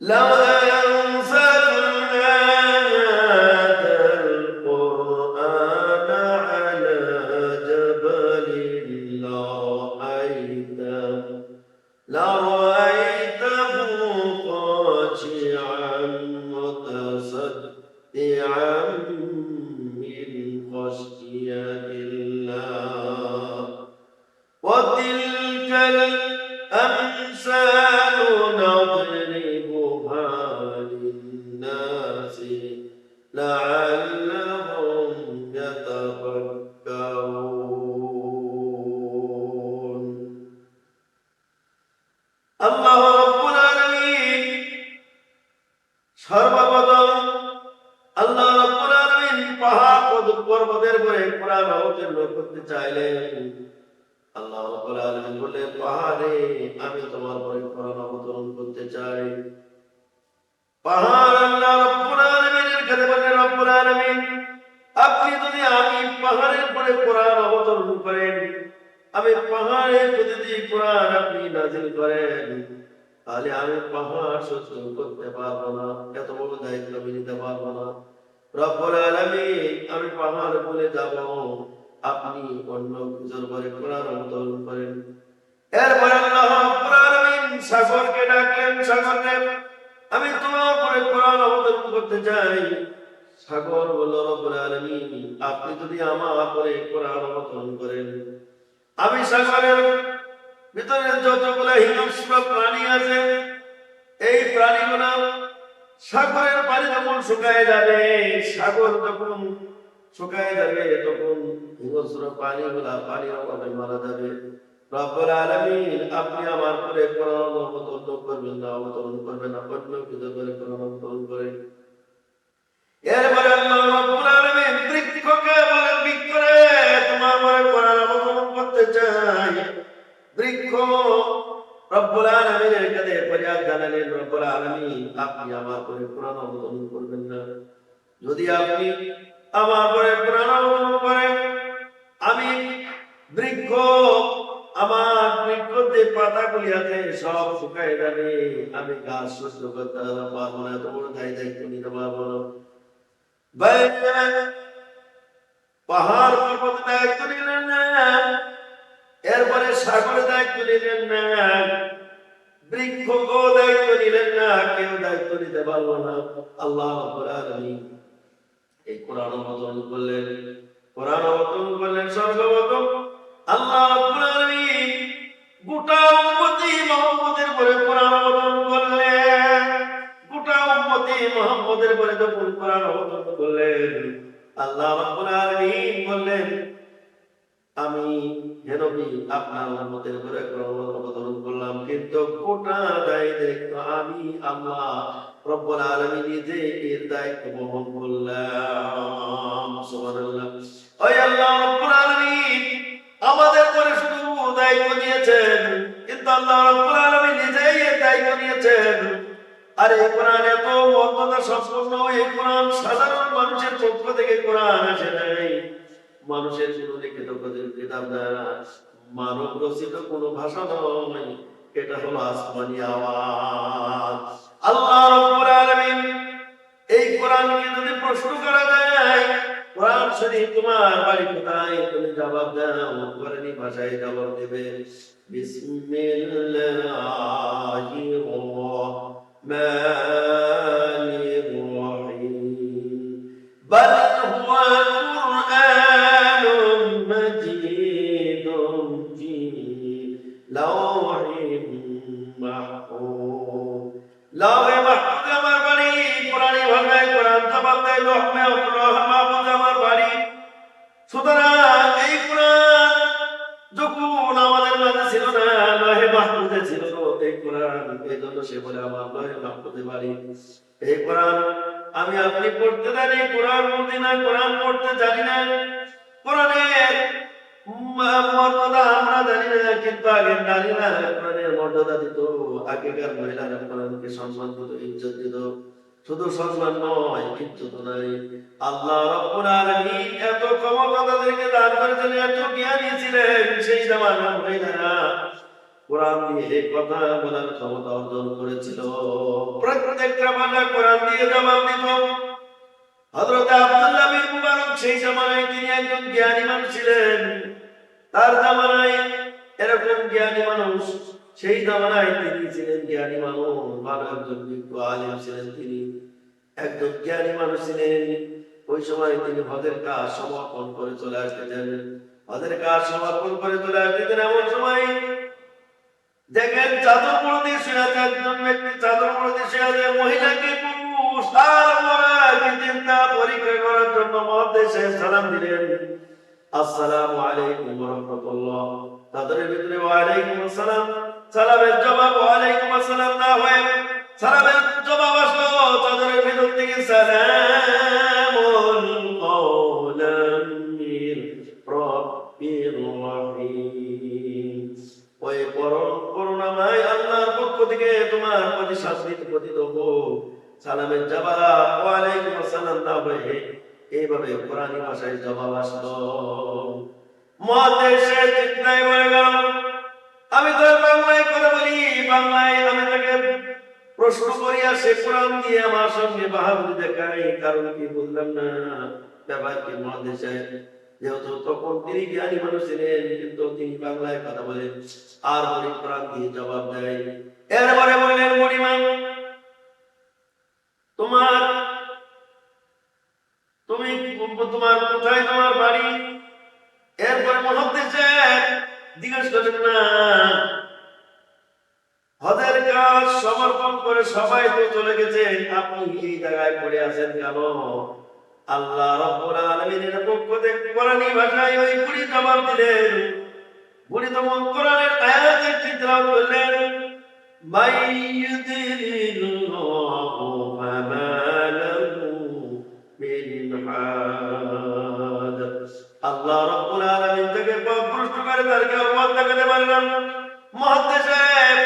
لو لعل পাহাড়ের পরে কোরআন অবতরণ করেন। আমি পাহাড়ের প্রতিটি কোরআন আপনি নাজিল করেন, তাহলে আমি পাহাড় সহ্য করতে পারব না। এত বড় দায়িত্ব আমি নিতে পারব না। রব্বুল আলামিন, আমি পাহাড় বলে যাব, আপনি অন্য কোরআন অবতরণ করেন। আল্লাহ সাগরকে ডাকলেন আমি তোমার পরে কোরআন অবতরণ করতে চাই। সাগর বলল, রব্বুল আলামিন, আপনি যদি আমার পরে কোরআন অবতরণ করেন, আমি সাগরের ভিতরে যতগুলো হিংস্র প্রাণী আছে, এই প্রাণীগুলো সাগরের পানি যখন শুকায় যাবে, সাগর যখন শুকায় যাবে, তখন হিংস্র পানিগুলা পানির অভাবে মারা যাবে। রব্বুল আলামিন, আপনি আমার পরে কোরআন অবতরণ করবেন না, অবতরণ করবেন না, অন্য করে কোরআন অবতরণ করেন। এরপরে আল্লাহ রাব্বুল বৃক্ষকে বলেন আপনি আমার যদি আপনি আমার পরে কোরআন অবতরণ করেন, আমি বৃক্ষ, আমার বৃক্ষতে পাতাগুলি আছে, সব শুকায় যাবে। আমি গাছ সহ্য করতে পারব না, এত বড় দায় দায়িত্ব নিতে পারব না। পাহাড় পর্বত দায়িত্ব নিলেন না এরপরে সাগরে দায়িত্ব নিলেন না বৃক্ষ দায়িত্ব নিলেন না কেউ দায়িত্ব নিতে পারল না আল্লাহ এই কোরআন অবতরণ করলেন কোরআন অবতরণ করলেন সর্বপ্রথম আল্লাহ গোটা উম্মতি মুহাম্মদের পরে কোরআন অবতরণ উম্মতি মুহাম্মদের পরে যখন কোরআন অবতরণ করলেন, আল্লাহ বললেন, আমি হেনবি আপনার উম্মতের করে কোরআন করলাম, কিন্তু দায় দায়িত্ব আমি আল্লাহ রব্বুল আলামিন নিজে এর দায়িত্ব বহন করলাম। সুবহানাল্লাহ। ওই আল্লাহ রব্বুল আলামিন আমাদের পরে শুধু দায়িত্ব নিয়েছেন কিন্তু আল্লাহ রব্বুল আলামিন নিজেই এর দায়িত্ব নিয়েছেন আর এই কোরআন এত মর্যাদা সম্পন্ন এই কোরআন সাধারণ মানুষের পক্ষ থেকে কোরআন আসে নাই। মানুষের কোন লিখিত কিতাব না। মানব রচিত কোন ভাষা নয়। এটা হলো আসমানি আওয়াজ। আল্লাহ রাব্বুল আলামিন এই কোরআনকে যদি প্রশ্ন করা যায় কোরআন শরীফ তোমার বাড়ি কোথায়? তুমি জবাব দাও কোরআনি ভাষায় জবাব দেবে। বিসমিল্লাহির রহমানির الرحمن الرحيم. بل هو জন্য সে বলে আমার লহে মাহফুজে বাড়ি। এই কোরআন, আমি আপনি পড়তে জানি কোরআন পড়তে না, কোরআন পড়তে জানি না। কোরআনের আমরা কিন্তু ইজ্জত দিত। শুধু সম্মান নয়, ইজ্জত নাই। আল্লাহ রাব্বুল এত ক্ষমতা তাদেরকে দান করেছেন, এত সেই জামানার মহিলারা কোরআন দিয়ে কথা বলার ক্ষমতা অর্জন করেছিল। প্রত্যেকটা ভাষা কোরআন দিয়ে জবাব দিত। হযরত আব্দুল্লাহ বিন মুবারক সেই জামানায় তিনি একজন জ্ঞানী মানুষ ছিলেন। তার জামানায় এরকম জ্ঞানী মানুষ সেই জামানায় তিনি ছিলেন জ্ঞানী মানুষ, ভালো একজন আলিম ছিলেন তিনি। একজন জ্ঞানী মানুষ ছিলেন। ওই সময় তিনি হজের কাজ সমর্পণ করে চলে আসতেছেন হজের কাজ সমর্পণ করে চলে আসতেছেন এমন সময় দেখেন চাদর পড়তে শুয়ে আছে একজন ব্যক্তি, চাদর পড়তে শুয়ে আছে, মহিলাকে পুরুষ চিন্তা পরীক্ষা করার জন্য সালাম দিলেন। আসসালামু আলাইকুম তাদের ভিতরে আসসালাম। সালামের জবাব আসসালাম না হয়ে সালামের জবাব আসলো তাদের ভিতর থেকে সালামুন তোমার প্রতি শাস্তি পতিত হোক, সালামের জবাব, ওয়ালাইকুম আসসালাম না হয়ে এইভাবে কোরআনী ভাষায় জবাব আসলো। মহাদেশে চিন্তায় পড়ে গেল আমি তো বাংলায় কথা বলি, বাংলায় আমি তাকে প্রশ্ন করি আর সে কোরআন দিয়ে আমার সঙ্গে বাহাদুরি দেখাই কারণ কি বললাম না? ব্যাপার কি মহাদেশে? যেহেতু তখন তিনি জ্ঞানী মানুষ ছিলেন, কিন্তু তিনি বাংলায় কথা বলেন, আর উনি কোরআন দিয়ে জবাব দেয়। এরপরে বললেন মণিমান তোমার, তুমি, তোমার, কোথায় তোমার বাড়ি? এরপরে মহাদেশে জিজ্ঞেস করলেন, না হদের কাজ সমর্পণ করে সবাই তো চলে গেছে, আপনি এই জায়গায় পড়ে আছেন কেন? আল্লাহ রাব্বুল আলামিনের পক্ষ থেকে কোরআনী ভাষায় ওই বুড়ি জবাব দিলেন। বুড়ি তখন কোরআনের আয়াতের করলেন। মাইয়ুদিলিল্লাহু ফামা লাহু মিন হাদ আল্লাহ রাব্বুল আলামিন থেকে পথভ্রষ্ট করে তাদেরকে পথ দেখাতে পারলেন মহাদ্দেশ সাহেব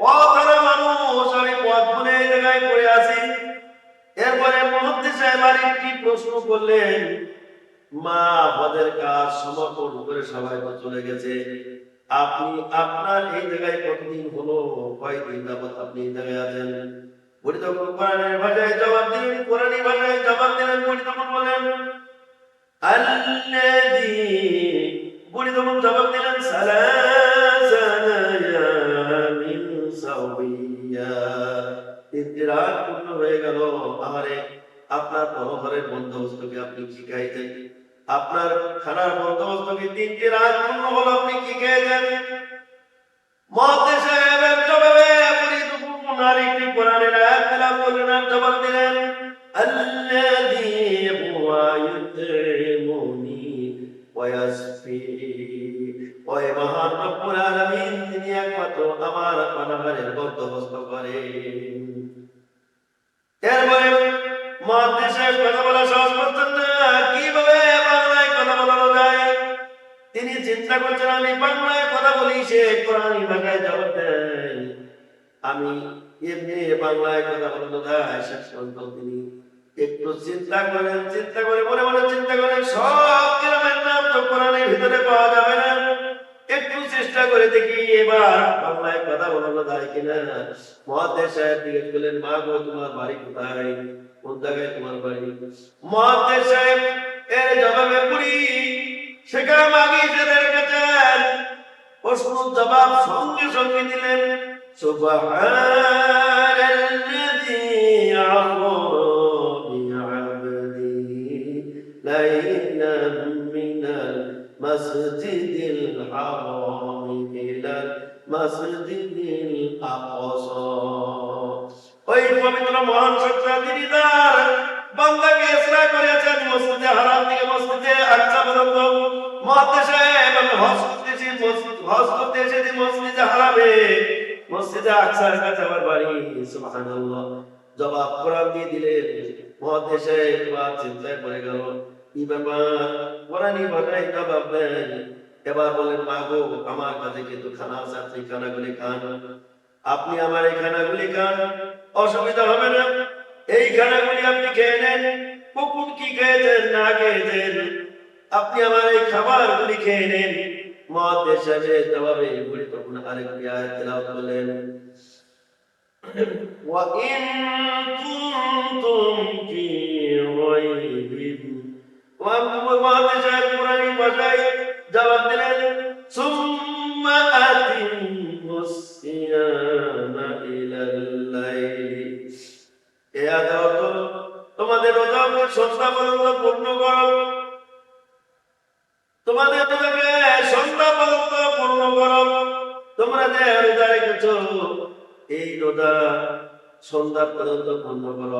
পথহারা মানুষ, আমি পথ ভুলে এই জায়গায় পড়ে আছি। এরপরে মহাদ্দেশ সাহেব আর প্রশ্ন করলেন, মা হদের কাজ সমর্পণ করে সবাই চলে গেছে। আপনি আপনার এই জায়গায় কতদিন হলো? কয়দিন যাবত আপনি এই জায়গায় আছেন? বলি তখন কোরআনের ভাষায় জবাব দিলেন, কোরআনের ভাষায় জবাব দিলেন বলি তখন বলেন, আল্লাযী তখন জবাব দিলেন, সালাসানা সাউবিয়া তিনটি রাত পূর্ণ হয়ে গেল। আমারে আপনার পরহরের বন্ধুস্তকে আপনি শিখাইতেন আপনার খানার বন্দোবস্তকে তিনটি রাত পূর্ণ হলো আপনি কি খেয়েছেন মহাদেশ সাহেবের জবাবে বলি তখন আরেকটি কোরআনের আয়াত তেলাওয়াত করলেন আর জবাব দিলেন الذي هو يطعمني ويسقين ওই মহান রব্বুল আলামিন তিনি একমাত্র আমার অনাহারের বন্দোবস্ত করেন এরপরে মহাদেশে কথা বলা সহজ করতেন না তিনি চিন্তা করছেন, আমি বাংলায় কথা বলি, সে কোরআনী ভাষায় জবাব দেয়। আমি এমনি বাংলায় কথা বলানো যায় শেষ পর্যন্ত তিনি একটু চিন্তা করেন, চিন্তা করে মনে মনে চিন্তা করেন, সব গ্রামের নাম তো কোরআনের ভিতরে পাওয়া যাবে না। একটু চেষ্টা করে দেখি এবার বাংলায় কথা বলানো যায় কিনা। মহাদেশ সাহেব জিজ্ঞেস করলেন, মা গো, তোমার বাড়ি কোথায়? কোন জায়গায় তোমার বাড়ি? মহাদেশ সাহেব এর জবাবে পুরি সেখানে মাগি সেদের কাছে প্রশ্ন জবাব সঙ্গে সঙ্গে দিলেন, সুবহানাল্লাযী আকসা। ওই পবিত্র মহান সত্তা আমার গেল এবার বলেন মা গো আমার কাছে কিন্তু খানা আছে আপনি খান আপনি আমার এই খানাগুলি খান অসুবিধা হবে না এই খানাগুলি আপনি খেয়ে নেন কুকুর কি খেয়েছেন না খেয়েছেন আপনি আমার এই খাবারগুলি খেয়ে নেন। মহাদেশ সাহেবের জবাবে গুলি তখন আরেকটি আয়াত তেলাওয়াত করলেন وإن كنتم في ريب ومهندس القرآن ভাষায় জবাব দিলেন ثم أتموا পর্যন্ত পূর্ণ করো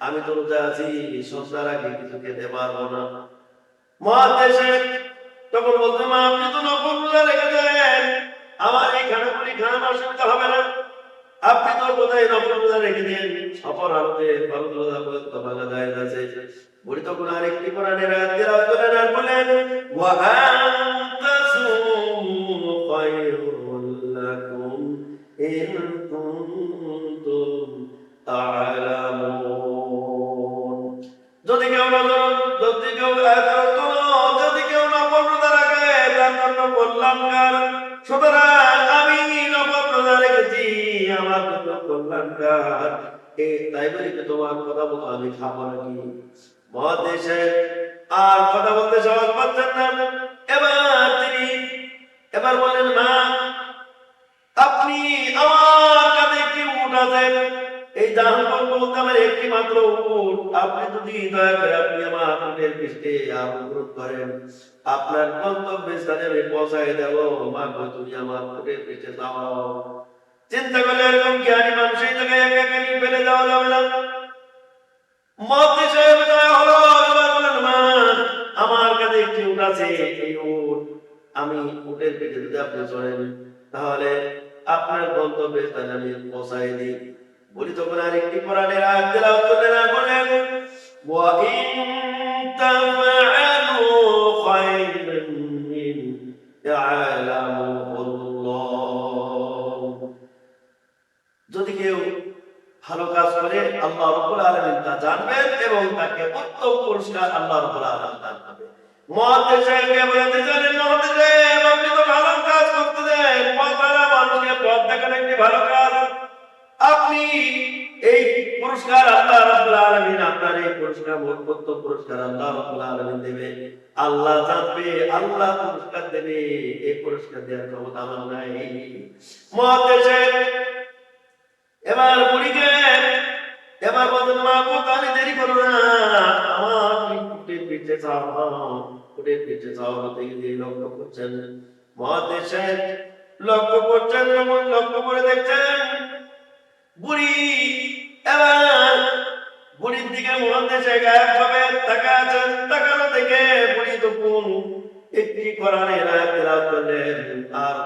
আমি তো রোজা আছি, সন্ধ্যার আগে কিছু খেতে পারব না। মহাদেশে তখন বলতে মা, আপনি তো নকল রোজা রেখে দেন আমার এই খানাপুরি খাওয়ানো অসুবিধা হবে না। আপনি তো কোথায় নকল রোজা রেখে দিন সফর আলোতে ফরজ রোজা পর্যন্ত ভালো যায় আছে আরেকটি কোরআনের আয়াত তেলাওয়াত করেন আর বলেন ওয়া তার জন্য কল্যাণকার সুতরাং আমি নকল রোজা রেখেছি আমার জন্য কল্যাণকার এ, তাই বলি কি তোমার কথা মতো আমি খাব নাকি? মহাদেশে আর কথা বলতে সাহস পাচ্ছেন না। এবার তিনি, এবার বলেন, মা, আপনি আমার কাছে একটি উট আছে এই জাহান বলতে আমার একটি মাত্র উট। আপনি যদি দয়া করে আপনি আমার উটের পৃষ্ঠে আবরণ করেন। আপনার গন্তব্য স্থানে আমি পৌঁছাই দেব। মা গো, তুমি আমার উটের পৃষ্ঠে যাও। চিন্তা করলে এরকম জ্ঞানী মানুষ এই জায়গায় একা একা ফেলে দেওয়া যাবে না। সাহেব হলো আমার কাছে একটি উট আছে এই উট আমি উটের পেটে যদি আপনি চড়েন তাহলে আপনার গন্তব্যে স্থানে আমি পৌঁছাই দিই। বলি তখন আরেকটি কোরআনের আয়াত তেলাওয়াত করলেন আর বললেন ওয়া ভালো কাজ করে আল্লাহ তা জানবেন এবং তাকে উত্তম পুরস্কার আল্লাহ দান আপনি এই পুরস্কার আল্লাহ আলামিন আপনার এই পুরস্কার পুরস্কার আল্লাহ আলামিন আল্লাহ জানবে, আল্লাহ পুরস্কার দেবে। এই পুরস্কার দেওয়ার ক্ষমতা আমার নাই। এবার বুড়িকে, এবার বলতেন মা কোথায় দেরি করো না। আমার কুটির পিঠে চাও, কুটির পিঠে চাও হতে গিয়ে লক্ষ্য করছেন। মহাদেশে লক্ষ্য করছেন যখন লক্ষ্য করে দেখছেন? বুড়ি, এবার বুড়ির দিকে মহাদেশে গায়ক ভাবে তাকাচ্ছেন তাকানো দেখে বুড়ি তখন একটি কোরআনের আয়াত তেলাওয়াত করলেন, আর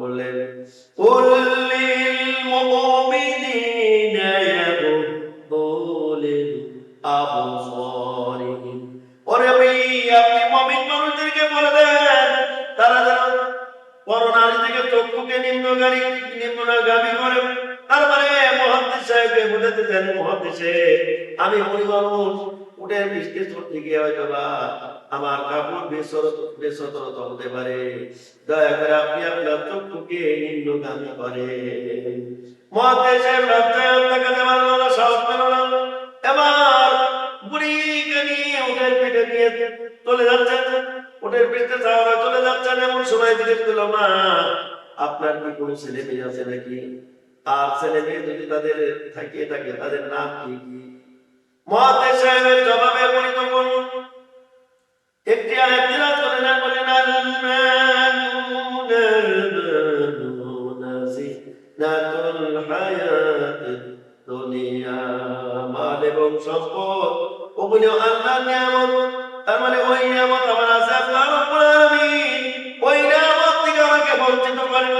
বললেন قل নিম্নগামী নিম্নগামী করে। আমি মুনি মানুষ উঠে বৃষ্টি চড়তে গিয়ে হয়তো বা আমার কাপড় বেসরত হতে পারে। দয়া করে আপনি আপনার চক্ষুকে নিম্নগামী করে। নিয়ে উঠের চলে যাচ্ছেন। উঠের পিঠে চলে যাচ্ছেন, এমন সময় দিকে দিল মা আপনার কি কোনো ছেলে মেয়ে আছে নাকি? আর ছেলে মেয়ে যদি তাদের থাকিয়ে থাকে, তাদের নাম কি? কি জবাবে তখন একটি আর সম্পদ, ওগুলি নিয়ামত। তার মানে ওই নিয়ামত আমার আছে, আল্লাহ রাব্বুল আলামিন।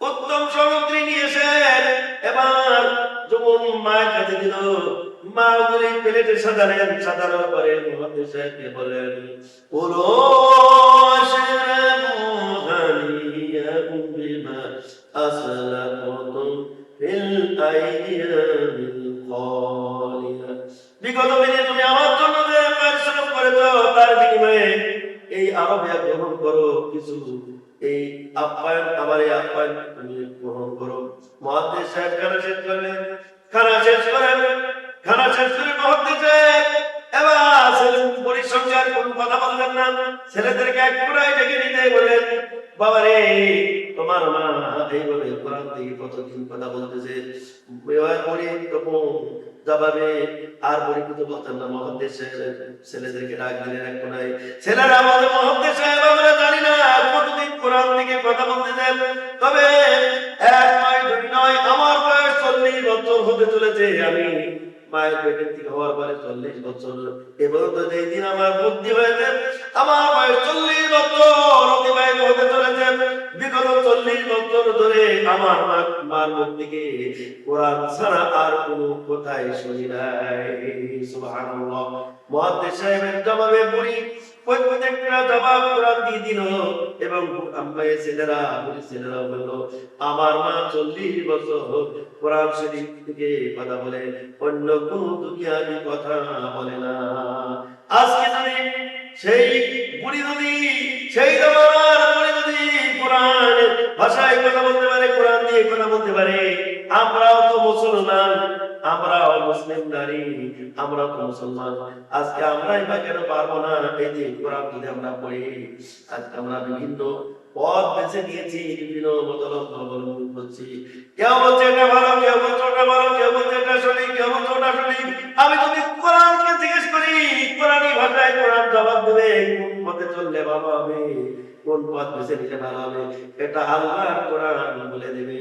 উত্তম সামগ্রী নিয়ে এসেন এবার যখন মায়ের কাছে দিল, মা ওগুলি প্লেটে সাজালেন সাজানোর পরে সাহেবকে বলেন বিগত তুমি আমার জন্য করেছ, তার এই আরবে গ্রহণ করো কিছু এই আপ্যায়ন আমার এই আপ্যায়ন, তুমি গ্রহণ করো। মহাদেব সাহেব, খানা শেষ করলেন, খানা শেষ করেন, খানা শেষ করে মহাদেব সাহেব এবার ছেলে পরিসংখ্যার কোনো কথা বললেন না। ছেলেদেরকে এক পুরাই ডেকে নিতে বলেন বাবা রে এইভাবে কোরআন থেকে কতদিন কথা বলতেছে। এবার পরে তখন জবাবে বলতেন না মহাদেশ সাহেব ছেলেদেরকে ডাক দিলেন এক কোনায় ছেলেরা বলে মহাদেশ সাহেব, আমরা জানি না কতদিন কোরআন থেকে কথা বলতেছেন। তবে এক নয় দুই নয়, আমার বয়স চল্লিশ বছর হতে চলেছে। আমি মায়ের পেটের থেকে হওয়ার পরে চল্লিশ বছর এবং তো যেই দিন আমার বুদ্ধি হয়েছে বছর ধরে আমার মার মুখ থেকে কোরআন ছাড়া আর কোনো কোথায় শুনি নাই। সুবহানাল্লাহ। সাহেবের জবাবে প্রত্যেকটা জবাব কোরআন দিয়ে দিল এবং ছেলেরা ছেলেরা বলল, আমার মা চল্লিশ বছর কোরআন শরীফ থেকে কথা বলে, অন্য কোন কথা বলে না। আজকে সেই বুড়ি যদি, সেই জমানার বুড়ি কোরআন ভাষায় কথা বলতে পারে, কোরআন দিয়ে কথা বলতে পারে। আমরাও তো মুসলমান, আমরাও মুসলিম নারী আমরাও তো মুসলমান। আজকে আমরাই বা কেন পারব না? এই যে কোরআন যদি আমরা পড়ি, আজকে আমরা বিভিন্ন পথ বেছে নিয়েছি, বিভিন্ন মতলব অবলম্বন করছি। কেউ বলছে এটা ভালো, কেউ বলছে ওটা ভালো, কেউ বলছে এটা কেউ বলছে ওটা আমি যদি কোরআনকে জিজ্ঞেস করি, কোরআনই ভাষায় কোরআন জবাব দেবে কোন পথে চললে ভালো হবে। কোন পথ বেছে নিলে ভালো এটা আল্লাহর কোরআন বলে দেবে।